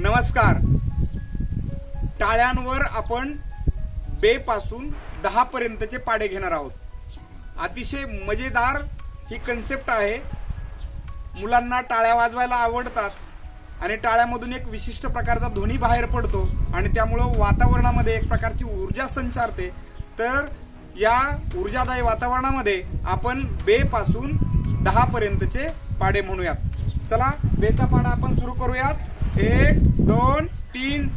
नमस्कार. टाळ्यांवर आपण बे पासून दहा पर्यंतचे पाडे घेणार आहोत. अतिशय मजेदार ही कन्सेप्ट आहे. मुलांना टाळ्या वाजवायला आवडतात आणि टाळ्यामधून एक विशिष्ट प्रकारचा ध्वनी बाहेर पडतो आणि त्यामुळं वातावरणामध्ये एक प्रकारची ऊर्जा संचारते. तर या ऊर्जादायी वातावरणामध्ये आपण बे पासून दहा पर्यंतचे पाडे म्हणूयात. चला बेचा पाडा आपण सुरू करूयात. एक दोन तीन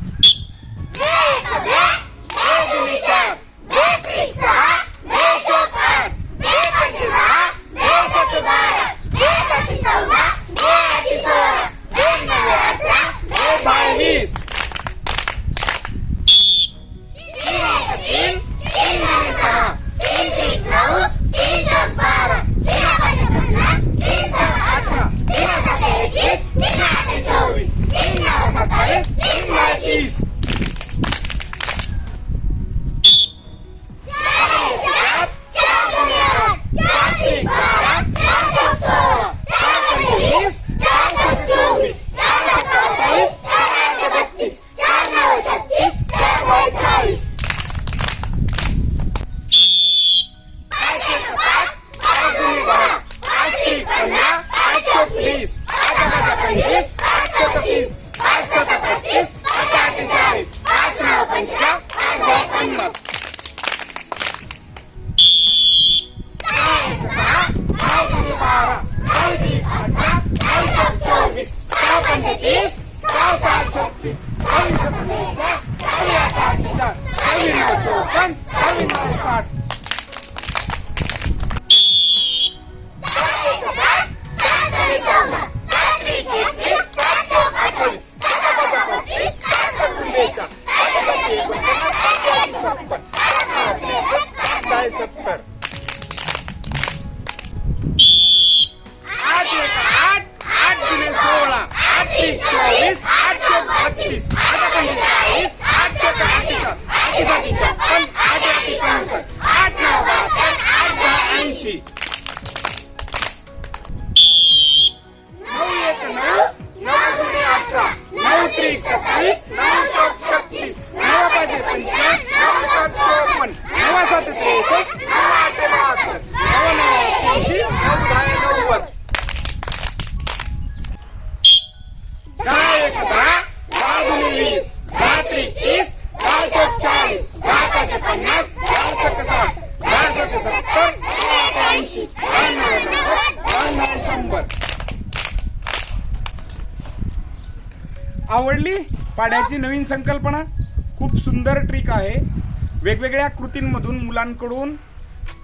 canvas. Avinal Chokan, Avinal Sat. सत्तावीस नऊ चौक छत्तीस नऊ पाचशे पंचेचाळीस नऊ सात चोपन्न नऊ सात त्रेसष्ट आवडली पाड्याची नवीन संकल्पना. खूप सुंदर ट्रिक आहे. वेगवेगळ्या कृतींमधून मुलांकडून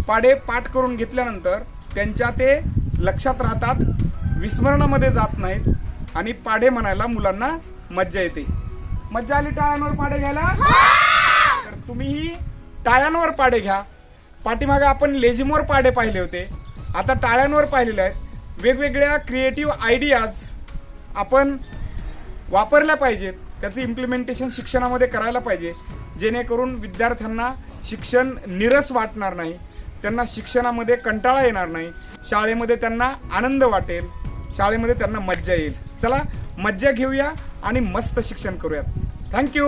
पाडे पाठ करून घेतल्यानंतर त्यांच्या ते लक्षात राहतात विस्मरणामध्ये जात नाहीत आणि पाडे म्हणायला मुलांना मज्जा येते. मज्जा आली टाळ्यांवर पाडे घ्यायला? तर तुम्हीही टाळ्यांवर पाडे घ्या. पाठीमागे आपण लेझिमवर पाडे पाहिले होते. आता टाळ्यांवर पाहिलेले आहेत. वेगवेगळ्या क्रिएटिव्ह आयडियाज आपण वापरल्या पाहिजेत. त्याचं इम्प्लिमेंटेशन शिक्षणामध्ये करायला पाहिजे. जेणेकरून विद्यार्थ्यांना शिक्षण निरस वाटणार नाही. त्यांना शिक्षणामध्ये कंटाळा येणार नाही. शाळेमध्ये त्यांना आनंद वाटेल. शाळेमध्ये त्यांना मज्जा येईल. चला मज्जा घेऊया आणि मस्त शिक्षण करूयात. थँक्यू